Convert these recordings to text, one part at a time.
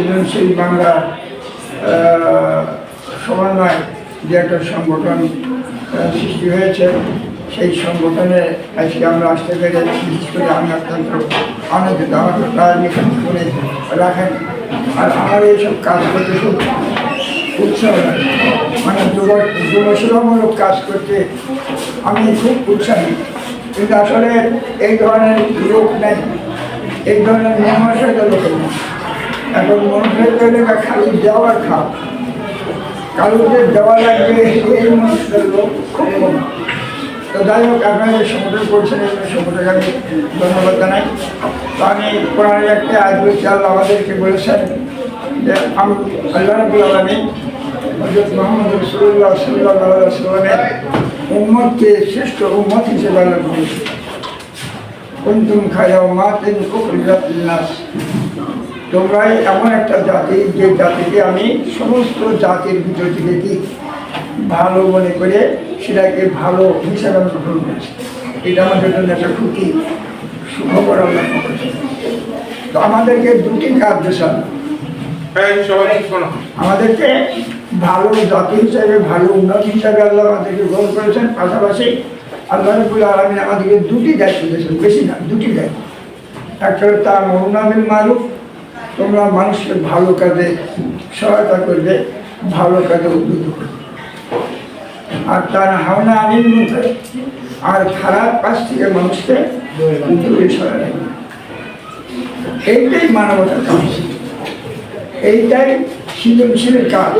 সৃজনশীল বাংলা সমন্বয় যে একটা সংগঠন সৃষ্টি হয়েছে, সেই সংগঠনে আজকে আমরা আসতে পেরে বিশেষ করে আমি অত্যন্ত আনন্দিত আমাকে লিখন করে রাখেন। আর আমার এইসব কাজ করতে খুব উৎসাহ মানে যুব কাজ করতে আমি খুব উৎসাহী। কিন্তু আসলে এই ধরনের লোক নেই, এই ধরনের মহাশয় লোক নেই। এখন মনুষ্যের পেলে বা খালি দেওয়ার খাও কালুদের দেওয়া লাগবে এই মানুষদের লোক খুব কম। তো যাই হোক, আপনারা যে সমুদ্র করছেন সমুদ্রকে আমি ধন্যবাদ জানাই। তো আমি কোরআনের একটা আজকে চাল আমাদেরকে বলেছেন যে, আমি আল্লাহ রবুল আলমী হজরত মোহাম্মদ রসুল্লাহ সাল্লাহ সাল্লামের উম্মতকে শ্রেষ্ঠ উম্মত হিসেবে আল্লাহ বলেছে কুন্তুম খায়া মাতেন উখরিজাত তোমরাই এমন একটা জাতি যে জাতিকে আমি সমস্ত জাতির ভিতর থেকে কি ভালো মনে করে সেটাকে ভালো হিসাবে আমি গ্রহণ করেছি। এটা আমাদের জন্য একটা খুবই সুখবর আমরা তো আমাদেরকে দুটি কাজ দেশাল হ্যাঁ আমাদেরকে ভালো জাতি হিসাবে ভালো উন্নতি হিসাবে আল্লাহ আমাদেরকে গ্রহণ করেছেন। পাশাপাশি আল্লাহ রবুল আলমিন আমাদেরকে দুটি দায়িত্ব দিয়েছেন বেশি না দুটি দায়িত্ব। একটা তার মরুনাবিল মারুফ তোমরা মানুষকে ভালো কাজে সহায়তা করবে, ভালো কাজে উদ্বুদ্ধ করবে। আর তার হাওনা আনিল মুখে আর খারাপ কাজ থেকে মানুষকে দূরে সরাই এইটাই মানবতার কাজ। এইটাই সৃজনশীলের কাজ।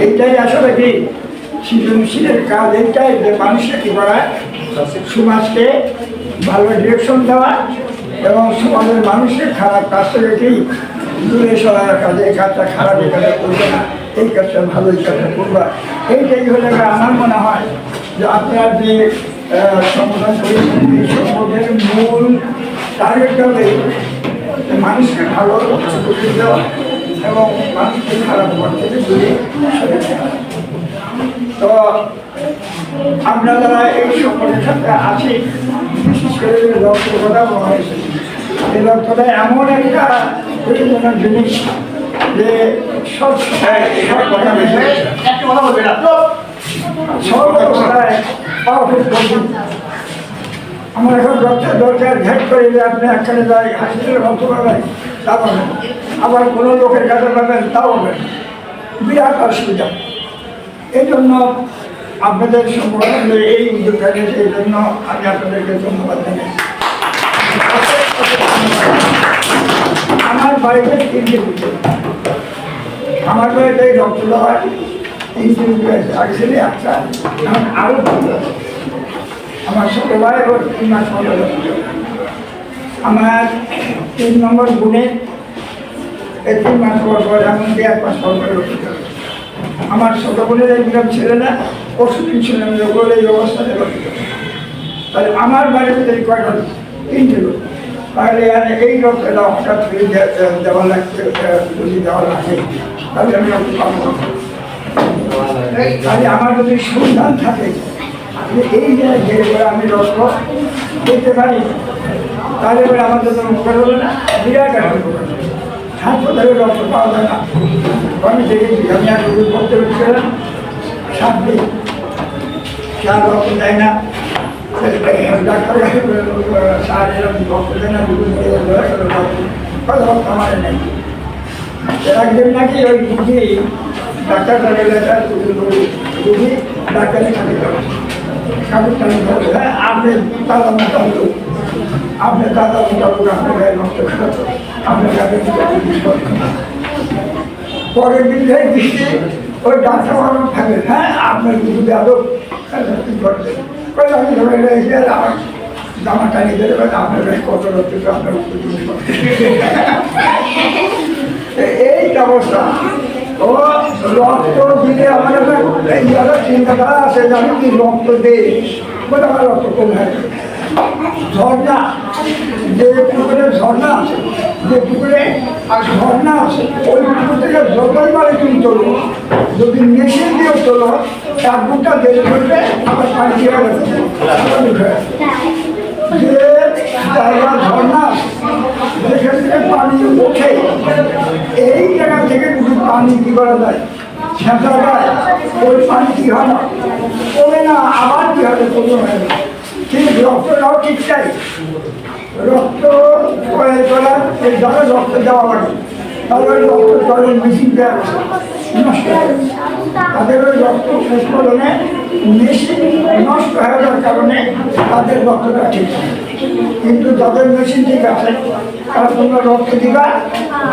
এইটাই আসলে কি? সৃজনশীলের কাজ এইটাই যে মানুষকে কি করা সমাজকে ভালো ডিরেকশন দেওয়া এবং সমাজের মানুষের খারাপ কাজ থেকে কি দূরে সরা রাখা যে এই কাজটা খারাপ, এই কাজটা করবে না, এই কাজটা ভালো, এই কাজটা করবা এইটাই হলে আমার মনে হয় যে আপনারা যে সংগঠন করেছেন, এই সংগঠনের মূল টার্গেট হবে মানুষকে ভালো করে দেওয়া এবং মানুষকে খারাপ থেকে দূরে সরে। তো আমরা যারা এই সংগঠনের সাথে আছি বিশেষ করে বলা হয়েছে এই লক্ষ্যটা এমন একটা প্রয়োজনীয় জিনিস যে সব সময় সব কথা একটা কথা বলবে সব কথায় পাওয়ারফুল করবেন আমার এখন দরকার দরকার ঘ্যাট করে যে আপনি একখানে যাই হাসপাতালে ভক্ত পাবেন তা পাবেন আবার কোনো লোকের কাছে পাবেন তাও পাবেন বিরাট অসুবিধা। এই জন্য আপনাদের সংগঠনের এই উদ্যোগটা নিয়েছে এই জন্য আমি আপনাদেরকে ধন্যবাদ জানাই। আমার বাড়িতে তিনটে পুজো আমার বাড়িতে রক্ত দেওয়ার তিনটে পুজো আছে। আগে একটা এখন আরও পুজো আমার ছোট ভাই ওর তিন মাস পর আমার তিন নম্বর গুণে এই তিন মাস পর পর এমনকি এক মাস পর পর। আমার ছোট বোনের এইরকম ছেলে না, পরশুদিন ছিলেন ওগুলো এই অবস্থাতে পুজো। তাহলে আমার বাড়িতে এই কয়টা তিনটে লোক তাহলে আর এই রক্তটা হঠাৎ করে দেওয়া লাগছে যদি দেওয়া লাগে তাহলে আমি। তাহলে আমার যদি সন্ধান থাকে, যে এই করে আমি রক্ত পেতে পারি, তাহলে এবার আমার জন্য উপকার হবে না বিরাট একটা উপকার। হাসপাতালে রক্ত পাওয়া যায় না আমি দিন সে আর রক্ত দেয় না। ডাক্তার সার এরকম দেয় না ধরে ধরে রক্ত কত আমার নেই। একদিন নাকি ওই রুগী ডাক্তার রুগী ডাক্তারের টানি হ্যাঁ আপনি দাদা মোটামুটি আপনি দাদা আপনার গায়ে নষ্ট আপনার পরের দিন থেকে ওই ডাক্তার আমার থাকে। হ্যাঁ আপনার কিছু যাদব করছে কই আমি রয়েছে আপনার কত রক্ত আপনার। এই অবস্থা ও, রক্ত দিলে আমার চিন্তাধারা আছে যে কি, রক্ত বলে আমার রক্ত কমে যায় ঝর্ণা। যে পুকুরে ঝর্ণা যে পুকুরে আর ঝর্ণা ওই পুকুর থেকে যতই মানে তুমি তোলো যদি মেশিন দিয়ে তোলো এক বুকটা দেড় ঘন্টে আবার পানি দিয়ে যে জায়গা ঝর্ণা যেখান থেকে পানি ওঠে, এই জায়গা থেকে কিছু পানি কি করা যায় ছেঁচা যায়, ওই পানি কি হয় না? কমে না, আবার কি হবে? কোনো হয় না ঠিক রক্তটাও ঠিক চাই। রক্ত করে তোলা এই জলে রক্ত দেওয়া লাগে। তাহলে ওই রক্ত জলের মেশিনটা নষ্ট তাদের ওই রক্ত উৎপাদনে মেশিন নষ্ট হয়ে যাওয়ার কারণে তাদের রক্তটা ঠিক কিন্তু যাদের মেশিন ঠিক আছে। তারা তোমরা রক্ত দিবা।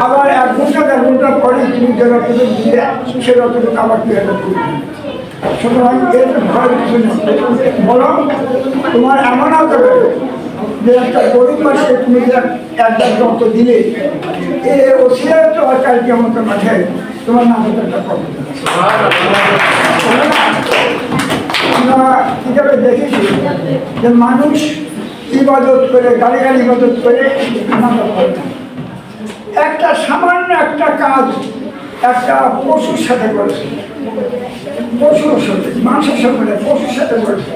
আবার এক ঘণ্টা, দেড় ঘণ্টা পরে তুমি যে রক্তটুকু দিলে, সে রক্তটুকু আবার হবে সুতরাং এর ভয় কিছু বরং তোমার এমন যে একটা গরিব তুমি একটা দিলে মাঠে তোমার নাম আমরা কীভাবে দেখেছি যে মানুষ ইবাদত করে গাড়ি গাড়ি ইবাদত করে একটা সামান্য একটা কাজ একটা পশুর সাথে করেছে পশুর সাথে মানুষের সাথে পশুর সাথে করেছে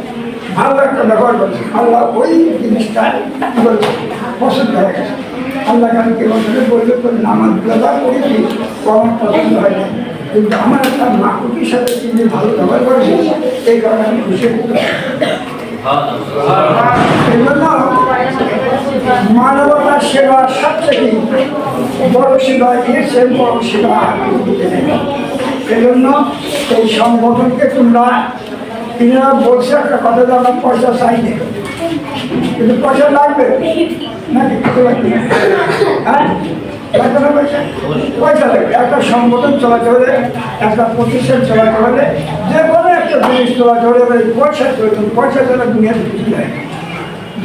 ভালো একটা ব্যবহার করেছে। আল্লাহ ওই জিনিসটা কি বলছে? পছন্দ হয়ে গেছে। আল্লাহ কালকে বছরে বললে তো নামাজ ব্যবহার করেছি ও আমার পছন্দ হয় না কিন্তু আমার একটা মাকুটির সাথে তিনি ভালো ব্যবহার করেছে এই কারণে আমি খুশি এই জন্য মানবতার সেবা সবচেয়ে বড় সেবা চেয়ে বড় সেবা। নেই। এই সংগঠনকে তোমরা এনারা বলছে একটা কথা যে পয়সা চাই কিন্তু পয়সা লাগবে? নাকি? হ্যাঁ? পয়সা লাগবে? একটা সংগঠন চলাতে হলে, একটা প্রতিষ্ঠান চলাতে হলে, যে কোনো একটা জিনিস ওই পয়সা প্রয়োজন। পয়সা যায় না।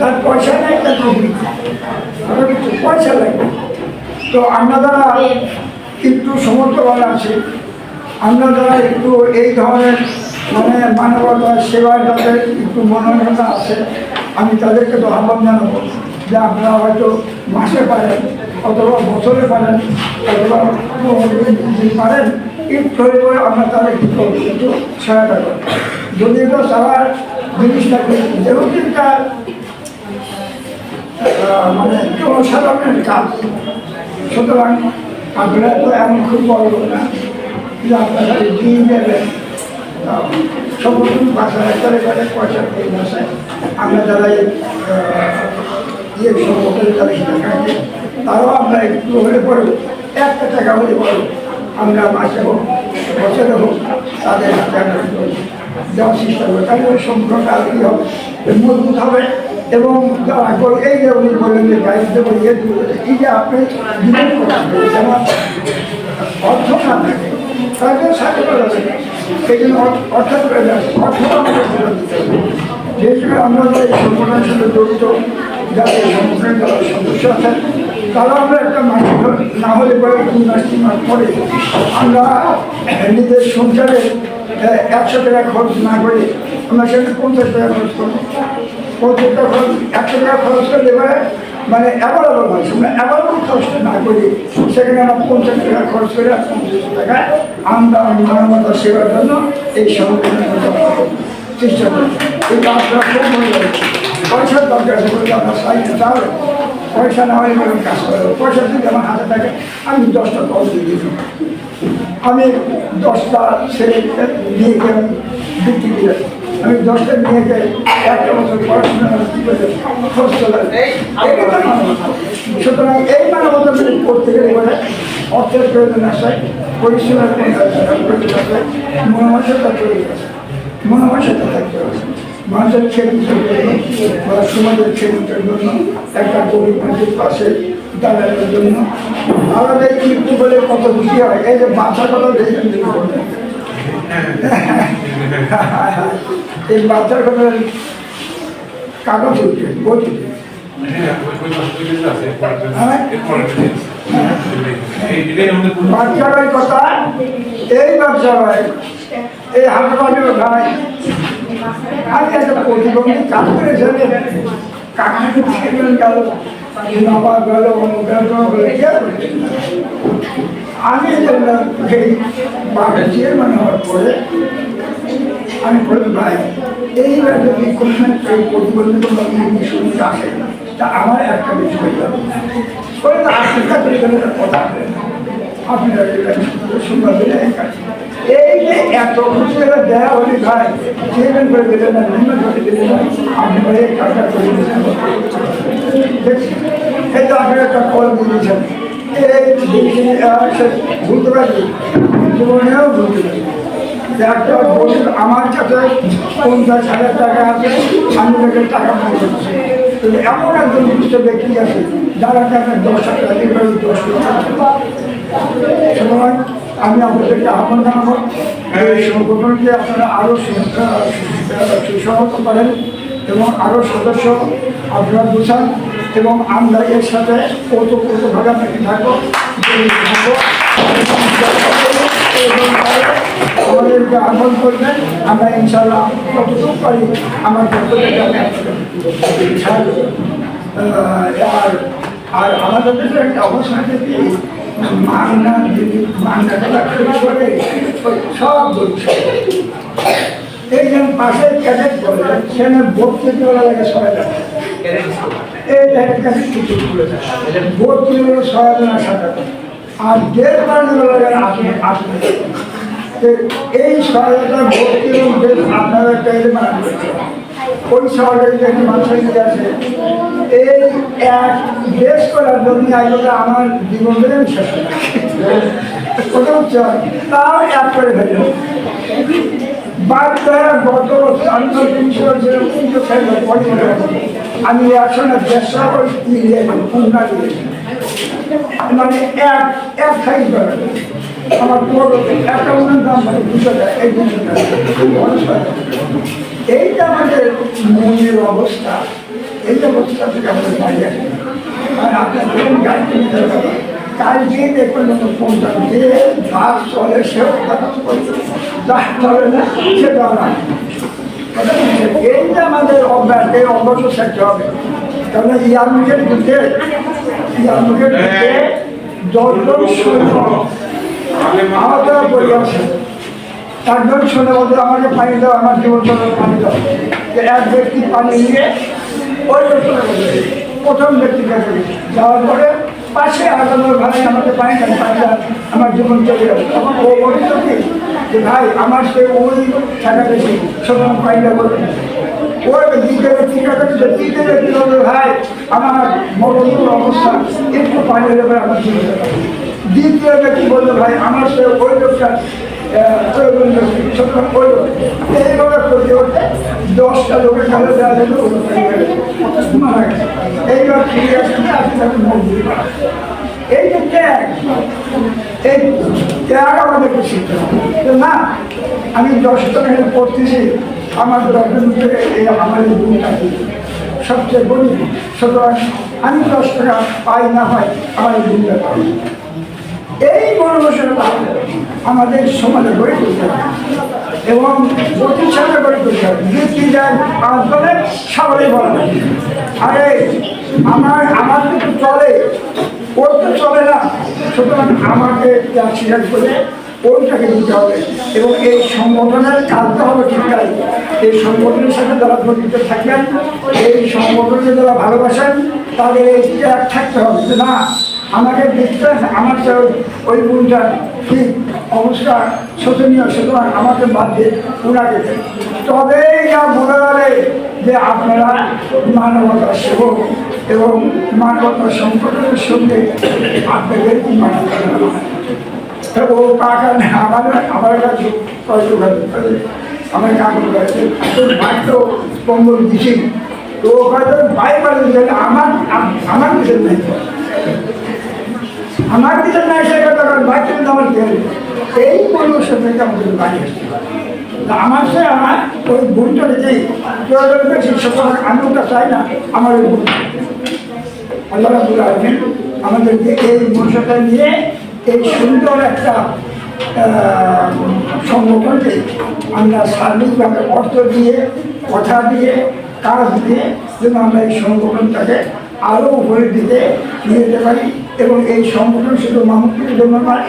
যার পয়সা নেই, তার কিছু ওটা কিছু, পয়সা লাগবে তো আমরা যারা একটু সমর্থবান আছে, আমরা যারা একটু এই ধরনের মানে মানবতা সেবার যাদের একটু মনোনয়তা আছে, আমি তাদেরকে তো আহ্বান জানাব যে আপনারা হয়তো মাসে পারেন অথবা বছরে পারেন অথবা পারেন একটু হয়ে করে আমরা তাদের একটু সহায়তা করি যদি এটা সবার জিনিসটাকে যেহেতু মানে জনসাধারণের কাজ সুতরাং আপনারা তো এমন খুব বড় না যে আপনারা দিয়ে দেবেন সমস্ত বাসায় করে করে পয়সা পেয়ে বসে আমরা যারা ইয়ে সংগঠনে যারা সেটা তারাও আমরা একটু হলে পড়ব একটা টাকা হলে পড়ব আমরা মাসে হোক বছরে হোক তাদের আমরা দেওয়ার চেষ্টা করব তাহলে ওই সম্পর্কটা আর কি হবে মজবুত হবে এবং এই যে উনি বললেন যে বলি এই যে- যে আপনি দিবেন কোথায়? যেমন অর্থ না থাকে তাহলে সাথে সেই জন্য অর্থ- অর্থ আমাদের ফেরত যে আমরা এই সংগঠনের সাথে জড়িত এই সংগঠনের যারা সদস্য আছেন, তারা আমরা একটা মাস না হলে পরে দুই মাস তিন মাস পরে আমরা নিজের সংসারে একশো টাকা খরচ না করে আমরা সেখানে পঞ্চাশ টাকা খরচ করব। পঞ্চাশ টাকা খরচ, একশো টাকা খরচ করলে এবারে মানে অ্যাভেলেবল হয়। আমরা অ্যাভেলেবল খরচটা না করি সেখানে আমরা পঞ্চাশ টাকা খরচ করে আর পঞ্চাশ টাকা আমরা মানবতা সেবার জন্য এই সংগঠনের চেষ্টা করি এই কাজটা খুব মনে হয় পয়সার দরকার বলে আমরা সাইডে তাহলে পয়সা না হলে কাজ করে পয়সা যদি আমার হাতে থাকে, আমি দশটা দশ দিয়ে দিই আমি দশটা ছেলেকে মেয়েকে আমি বিক্রি করে আমি দশটা মেয়েকে একটা বছর পড়াশোনা খরচ সুতরাং এই মানবতা করতে গেলে বলে অর্থের প্রয়োজন আসে পরিশ্রমের প্রয়োজন আসে মনোমানসতা তৈরি আছে মনোমানসতা থাকতে হবে। মানুষের খেদমতের জন্য বা সমাজের খেদমতের জন্য একটা গরিব মানুষের পাশে দাঁড়ানোর জন্য। আমাদের মৃত্যু বলে কত খুশি হয়। এই যে বাচ্চা কথা দেখেন এই বাচ্চার কথা কাগজ উঠছে বই উঠছে। বাচ্চার কথা এই বাচ্চা ভাই এই হাতে পাশে ভাই আমি একটা প্রতিবন্ধী কাজ করেছেন কাকাকে ছেড়ে গেল? আমি এই বাবা যদি কোনো এই প্রতিবন্ধী শুনতে আসে তা আমার একটা বিষয় যাবে বলে তো আশঙ্কা করে কথা আপনারা সুন্দর এই যে ভাই আপনি কাজটা এই তো একটা কল এই দেখছি আহ, সে ভুলতে পারি জীবনেও ভুলতে পারি যে একটা আমার কাছে পঞ্চাশ হাজার টাকা আছে আমি তাকে টাকা করছি এমন একজন দুষ্ট ব্যক্তি আছে যারা টাকা দশ হাজার দশ আমি আপনাদেরকে আহ্বান জানাব, এই সংগঠনকে আপনারা আরও সুসহত করেন এবং আরও সদস্য আপনারা বুঝান এবং আমরা এর সাথে কত কতভাবে আমরা কি থাকব আমাদেরকে আহ্বান করবেন, আমরা ইনশাল্লাহ কতটুকু পারি আমার আর আর আমাদের দেশে একটা অবস্থা ক্যাডেট বলে থেকে ওরা লাগে যায় এই জায়গার কাছে কিছু জনের সাথে আর দেড় পাঁচ লাগে আসলে আসলে তো এই সহায়তা ভোট কিলো আপনারা একটা ওই শহরের যে মানুষের দিকে আছে এই এক দেশ করার জন্য আসলে আমার জীবনে কথা হচ্ছে তাও এক করে ফেলল আমি দিয়ে মানে এক এক সাইজ আমার বড় একটা উন্নয়ন দাম মানে দুশো টাকা এইটা আমাদের মনের অবস্থা। এই অবস্থা থেকে আমাদের বাইরে আর আপনার যখন গাড়ি কিনতে হবে কালকে দেখবেন ফোন যে বাস চলে কথা যা চলে না সেটা না এই যে আমাদের অভ্যাস, এই অভ্যাস থাকতে হবে। তাহলে ইয়ার মুখের দিতে ইয়ার মুখের দিতে দশজন সৈন্য আহত বলে আছে একজন শুনে বলতে আমাকে পানি দাও আমার জীবন চলার পানি দাও যে এক ব্যক্তি পানি নিয়ে ওই বলে প্রথম ব্যক্তি কাছে যাওয়ার পরে পাশে আগানোর ভাই আমাকে পানি দেন পানি আমার জীবন চলে যাবে তখন ও বলিত কি যে ভাই আমার সে ওই টাকা বেশি সুতরাং পানিটা বলে। ওই ব্যক্তি কাছে যে তৃতীয় ব্যক্তি বলবে ভাই আমার মরণের অবস্থা একটু পানি দেবে আমার জীবন চলে যাবে। দ্বিতীয় ব্যক্তি বলল ভাই আমার সে ওই লোকটা। এইভাবে করতে করতে দশটা লোকের কাছে দেওয়া যেত মারা গেছে। এইবার ফিরে আসলে আপনি তাকে করা এই এই ত্যাগ আমাদেরকে শিখতে হবে না, আমি দশটা পড়তেছি আমার দশজন থেকে এই আমার এই গুণটা কি? সবচেয়ে গরিব সুতরাং আমি দশ টাকা পাই না হয় আমার গুণটা পাই। এই মনোবাসনটা আমাদের সমাজে গড়ে তুলতে হবে। এবং প্রতিষ্ঠানে গড়ে তুলতে হবে। যুক্তি যায় পাঁচ জনের সবারই বলা আরে, আমার আমার কিন্তু চলে। ওর তো চলে না। সুতরাং আমাকে স্বীকার করে ওইটাকে দিতে হবে। এবং এই সংগঠনের কাজটা হবে ঠিক তাই এই সংগঠনের সাথে যারা জড়িত থাকবেন এই সংগঠনকে যারা ভালোবাসেন, তাদের এই ত্যাগ থাকতে হবে যে, না, আমাকে বিশ্বাস আমার তো ওই গুণটা ঠিক অবস্থা শোচনীয়, সুতরাং আমাকে বাদ দিয়ে দেন। তবেই যা মনে হবে যে, আপনারা মানবতার সেবক এবং মানবতার সংগঠনের সঙ্গে আপনাদের মানবতা। ও আমার আমার আমার তো তো ও হয়তো আমার আমার কিছু আমার নাই, সে কথা কারণ এই পরিবেশের থেকে আমাদের আমার সে, আমার ওই ভুলটা যে প্রয়োজন চাই না, আমার ওই আল্লাহ আমাদেরকে এই মনসাটা নিয়ে এই সুন্দর একটা সংগঠনকে আমরা সার্বিকভাবে অর্থ দিয়ে, কথা দিয়ে, কাজ দিয়ে যেন আমরা এই সংগঠনটাকে আরও উপরে দিতে নিয়ে যেতে পারি এবং এই সংগঠন শুধু মামুকির জন্য নয়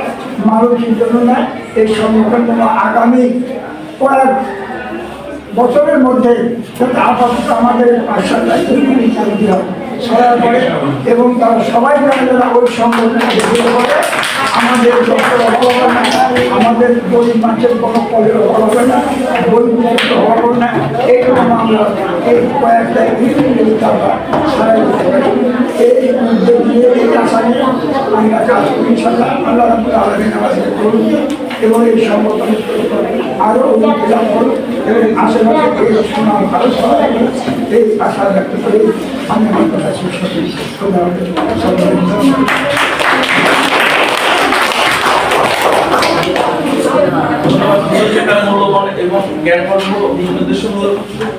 মানবিক জন্য নয়, এই সংগঠন যেন আগামী কয়েক বছরের মধ্যে আপাতত আমাদের আশার চালিয়ে সবার পরে এবং তারা সবাই যারা ওই সংগঠনে করে আমাদের আমাদের গরিব মানুষের কোনো অভাব হবে না, গরিব মুক্ত হব না। এই কয়েকটা ইউনিট আমরা এই নিয়ে এই কাজ করি করুন। এবং এই সংগঠন আরও করুন এবং আশেপাশে এই সুনাম এই আশা ব্যক্ত করে আমি আমার কথা শেষ করি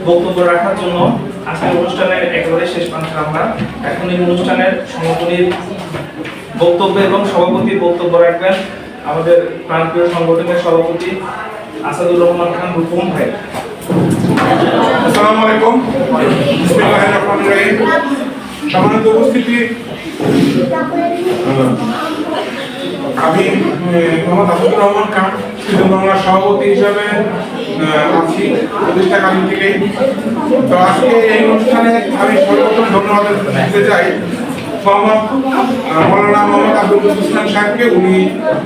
বক্তব্য রাখার জন্য আজকের অনুষ্ঠানের শেষ আমরা এখন এই অনুষ্ঠানের সমাপনীর এবং সভাপতির বক্তব্য রাখবেন আমাদের প্রাণপ্রিয় সংগঠনের সভাপতি আসাদুর রহমান খান রূপম ভাই। আসসালামু উপস্থিতি আমি মোহাম্মদ আসাদুর রহমান খান সিদ্ধ সভাপতি হিসাবে আছি প্রতিষ্ঠাকালীন থেকেই তো আজকে এই অনুষ্ঠানে আমি সর্বপ্রথম ধন্যবাদ দিতে চাই মোহাম্মদ মৌলানা মোহাম্মদ আব্দুল সাহেবকে উনি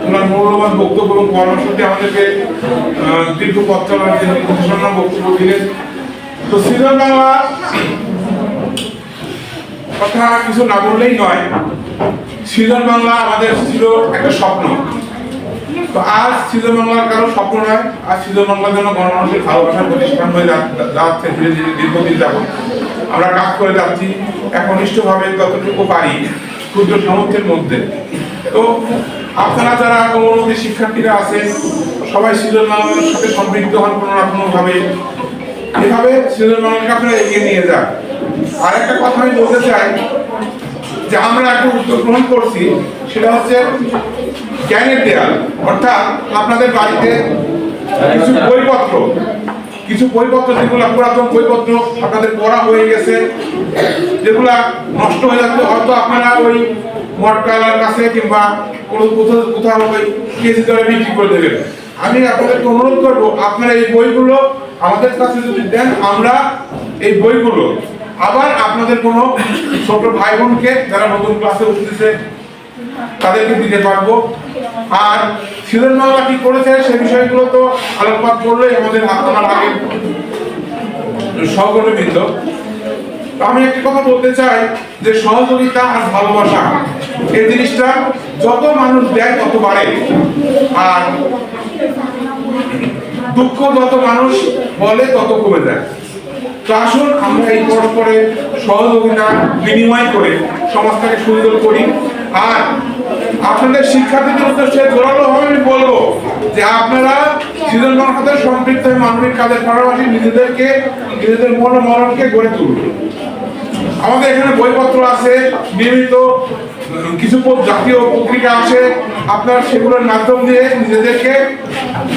ওনার মূল্যবান বক্তব্য এবং আমাদেরকে দীর্ঘ পথ বক্তব্য দিলেন তো সৃজন বাংলা কথা কিছু না বললেই নয়। সৃজন বাংলা আমাদের ছিল একটা স্বপ্ন। তো আজ সৃজন বাংলার কারও স্বপ্ন নয়, আজ সৃজন বাংলার জন্য গণমানুষের ভালোবাসার প্রতিষ্ঠান হয়ে যাচ্ছে, ধীরে ধীরে দীর্ঘদিন যাবত আমরা কাজ করে যাচ্ছি, একনিষ্ঠভাবে যতটুকু পারি ক্ষুদ্র সামর্থ্যের মধ্যে। তো আপনারা যারা কোমলমতি শিক্ষার্থীরা আছেন, সবাই সৃজন সাথে সম্পৃক্ত হন কোনো না কোনোভাবে। এভাবে সৃজন বাংলাকে আপনারা এগিয়ে নিয়ে যান। আর একটা কথা আমি বলতে চাই, যে আমরা একটা উদ্যোগ গ্রহণ করছি সেটা হচ্ছে জ্ঞানের দেয়াল। অর্থাৎ আপনাদের বাড়িতে কিছু বইপত্র কিছু বইপত্র যেগুলো পুরাতন বইপত্র আপনাদের পড়া হয়ে গেছে, যেগুলা নষ্ট হয়ে যাচ্ছে, হয়তো আপনারা ওই মটকালার কাছে কিংবা কোনো কোথাও কোথাও ওই কেজি দরে বিক্রি করে দেবেন। আমি আপনাদেরকে অনুরোধ করব, আপনারা এই বইগুলো আমাদের কাছে যদি দেন, আমরা এই বইগুলো আবার আপনাদের কোনো ছোট ভাই বোনকে যারা নতুন ক্লাসে উঠতেছে তাদেরকে দিতে পারব। আর সিজন বাংলা কি করেছে, সে বিষয়গুলো তো আলোকপাত করলেই আমাদের আমার আগে সহকর্মীবৃন্দ আমি একটা কথা বলতে চাই যে সহযোগিতা আর ভালোবাসা, এই জিনিসটা যত মানুষ দেয় তত বাড়ে। আর দুঃখ যত মানুষ বলে তত কমে যায়। তো আসুন, আমরা এই পরস্পরে সহযোগিতা বিনিময় করে সমাজটাকে সুন্দর করি। আর আপনাদের শিক্ষার্থীদের উদ্দেশ্যে জোরালো ভাবে আমি বলব যে আপনারা সৃজন সাথে সম্পৃক্ত হয়ে মানবিক কাজের পাশাপাশি নিজেদেরকে, নিজেদের মন মননকে গড়ে তুলুন। আমাদের এখানে বইপত্র আছে, নিয়মিত কিছু জাতীয় পত্রিকা আছে। আপনারা সেগুলোর মাধ্যম দিয়ে নিজেদেরকে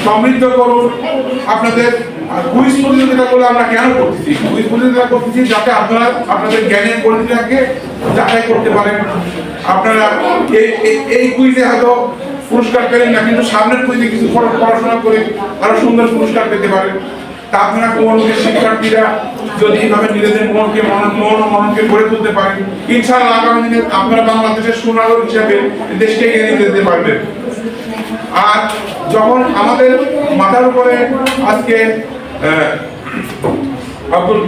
সমৃদ্ধ করুন। আপনাদের কুইজ প্রতিযোগিতাগুলো আমরা কেন করতেছি? কুইজ প্রতিযোগিতা করতেছি যাতে আপনারা আপনাদের জ্ঞানের পরিধিটাকে যাচাই করতে পারেন। আপনারা এই, এই- কুইজে হয়তো পুরস্কার পেলেন না, কিন্তু সামনের কুইজে কিছু পড়াশোনা করে আরও সুন্দর পুরস্কার পেতে পারেন। তা আপনারা কোমলমতি শিক্ষার্থীরা যদি এইভাবে নিজেদের মনকে, মন মন মনকে গড়ে তুলতে পারেন, ইনশাআল্লাহ আগামী দিনে আপনারা বাংলাদেশের সুনাগরিক হিসেবে দেশকে এগিয়ে নিয়ে যেতে পারবেন। আর যখন আমাদের মাথার উপরে আজকে আব্দুল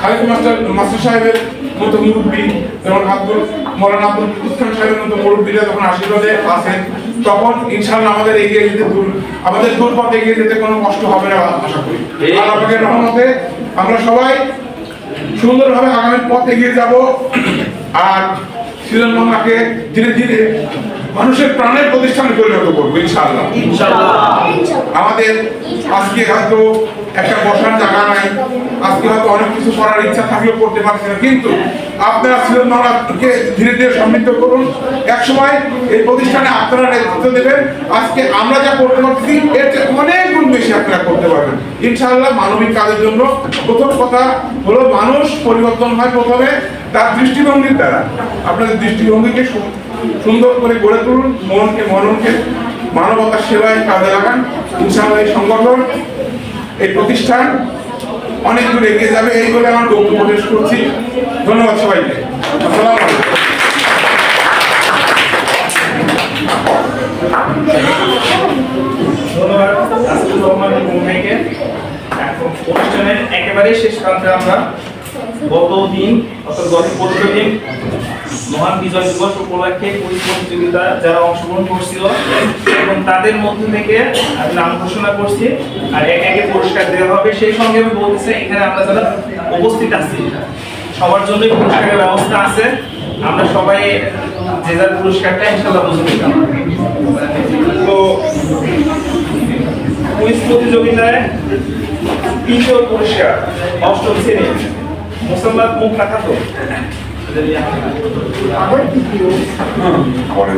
খালিদ মাস্টার মাস্টার সাহেবের মতো মুরব্বী যেমন আব্দুল মৌলানা আব্দুল ইসলাম সাহেবের মতো মুরব্বীরা যখন আশীর্বাদে আছেন তখন ইনশাআল্লাহ আমাদের এগিয়ে যেতে দূর আমাদের দূর পথে এগিয়ে যেতে কোনো কষ্ট হবে না আশা করি। আল্লাহ পাকের রহমতে আমরা সবাই সুন্দরভাবে আগামী পথ এগিয়ে যাব। আর সৃজন বাংলাকে ধীরে ধীরে মানুষের প্রাণের প্রতিষ্ঠানে পরিণত করব ইনশাআল্লাহ। আমাদের আজকে হয়তো একটা বসার জায়গা নাই। আজকে হয়তো অনেক কিছু করার ইচ্ছা থাকলেও করতে পারছি না। কিন্তু আপনারা বাংলাকে ধীরে ধীরে সমৃদ্ধ করুন। এক সময় এই প্রতিষ্ঠানে আপনারা নেতৃত্ব দেবেন। আজকে আমরা যা করতে পারছি, এর চেয়ে অনেক গুণ বেশি আপনারা করতে পারবেন। ইনশাআল্লাহ মানবিক কাজের জন্য প্রথম কথা হলো মানুষ পরিবর্তন হয় প্রথমে তার দৃষ্টিভঙ্গির দ্বারা। আপনাদের দৃষ্টিভঙ্গিকে সুন্দর করে গড়ে তুলুন, মনকে, মননকে, মানবতার সেবায় কাজে লাগান। ইনশাআল্লাহ এই সংগঠন এই প্রতিষ্ঠান অনেক দূর এগিয়ে যাবে, এই বলে আমার বক্তব্য শেষ করছি। ধন্যবাদ সবাইকে। ধন্যবাদ একেবারে শেষ প্রান্তে আমরা গত দিন অর্থাৎ গত পরশু দিন মহান বিজয় দিবস উপলক্ষে কুইজ প্রতিযোগিতা যারা অংশগ্রহণ করছিল, এবং তাদের মধ্যে থেকে আমি নাম ঘোষণা করছি, আর এক একে পুরস্কার দেওয়া হবে। সেই সঙ্গে আমি বলতেছি, এখানে আমরা যারা উপস্থিত আছি, সবার জন্যই পুরস্কারের ব্যবস্থা আছে। আমরা সবাই যে যার পুরস্কারটা ইনশাল্লাহ বুঝে নিতাম তো কুইজ প্রতিযোগিতায় তৃতীয় পুরস্কার, অষ্টম শ্রেণি মুসলমান মুখ রাখা তো? আবার তৃতীয় পরে